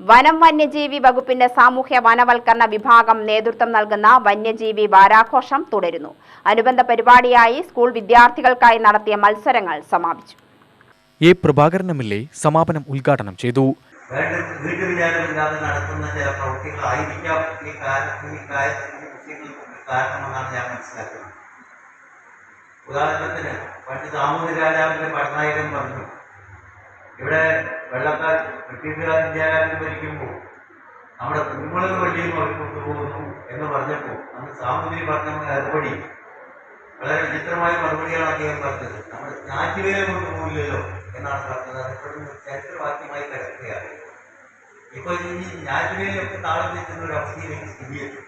വനം വന്യജീവി വകുപ്പിന്റെ സാമൂഹ്യ വനവൽക്കരണ വിഭാഗം നേതൃത്വം നൽകുന്ന വന്യജീവി വാരാഘോഷം തുടരുന്നു. അനുബന്ധ പരിപാടിയായി സ്കൂൾ വിദ്യാർത്ഥികൾക്കായി നടത്തിയ മത്സരങ്ങൾ സമാപിച്ചു. A Prabhakaran M L A സമാപനം ഉദ്ഘാടനം ചെയ്തു. വേണ്ട വീട്ടുവിചാരമില്ലാതെ നടത്തുന്ന ചില പ്രവൃത്തികളായിരിക്കാം ഈ കാലത്ത് ഈ കാര്യത്തിന് വിഷയങ്ങൾക്ക് കാരണമെന്നാണ് ഞാൻ മനസ്സിലാക്കുന്നത്. ഉദാഹരണത്തിന് പണ്ട് ദാമോദരാജാവിന്റെ പടനായകൻ പറഞ്ഞു ഇവിടെ വെള്ളക്കാർ ബ്രിട്ടീഷുകാർ വിദ്യാലയത്തിൽ ഭരിക്കുമ്പോൾ നമ്മുടെ കുമ്മളും വലിയ അവർ കൊണ്ടുപോകുന്നു എന്ന് പറഞ്ഞപ്പോൾ നമ്മൾ സാമൂതിരി പറഞ്ഞ മറുപടി വളരെ വിചിത്രമായ മറുപടിയാണ് അദ്ദേഹം പറഞ്ഞത്. നമ്മൾ ഞാറ്റുവേല കൊണ്ടുപോകില്ലല്ലോ എന്നാണ് പറഞ്ഞത്. അതിപ്പോഴും ചരിത്രവാക്യമായി കിടക്കുകയാണ്. ഇപ്പോൾ ഈ ഞാറ്റുവേലൊക്കെ താളം തെറ്റുന്ന ഒരു അവസ്ഥയിലേക്ക് സ്ഥിതിയെത്തി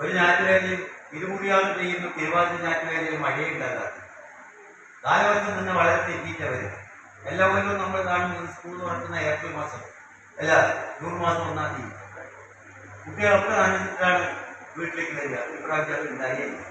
ഒരു ഞാറ്റുവേലയും ഇരുമുടിയാൾ ചെയ്യുന്ന തിരുവാതിര ഞാറ്റുവേലയിൽ മഴയുണ്ടാകാറ് കാലവർഷം നിന്ന് വളരെ തെറ്റിയിട്ടവർ എല്ലാ കൊല്ലവും നമ്മൾ കാണുന്നത് സ്കൂൾ നടക്കുന്ന ഏപ്രിൽ മാസം അല്ല ജൂൺ മാസം ഒന്നാം തീയതി. കുട്ടികളൊക്കെ നനഞ്ഞിട്ടാണ് വീട്ടിലേക്ക് വരിക. ഇപ്രാവശ്യം അത്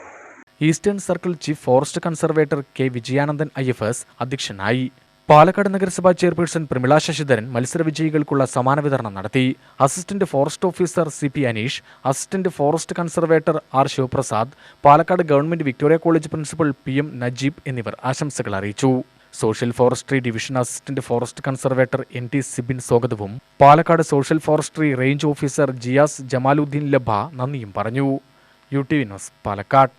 eastern circle chief forest conservator K Vijayanandan I F S അധ്യക്ഷനായി. പാലക്കാട് നഗരസഭാ ചെയർപേഴ്സൺ പ്രമിള ശശിധരൻ മത്സര വിജയികൾക്കുള്ള സമ്മാന വിതരണം നടത്തി. Assistant forest officer C P Aneesh assistant forest conservator R Sivaprasad Palakkad government Victoria college principal P M Najeeb എന്നിവർ ആശംസകൾ അറിയിച്ചു. Social forestry division assistant forest conservator N T Sibin സ്വാഗതവും. Palakkad social forestry range officer Jiyas Jamaluddin ലഭ നന്ദിയും പറഞ്ഞു. U T V news Palakkad.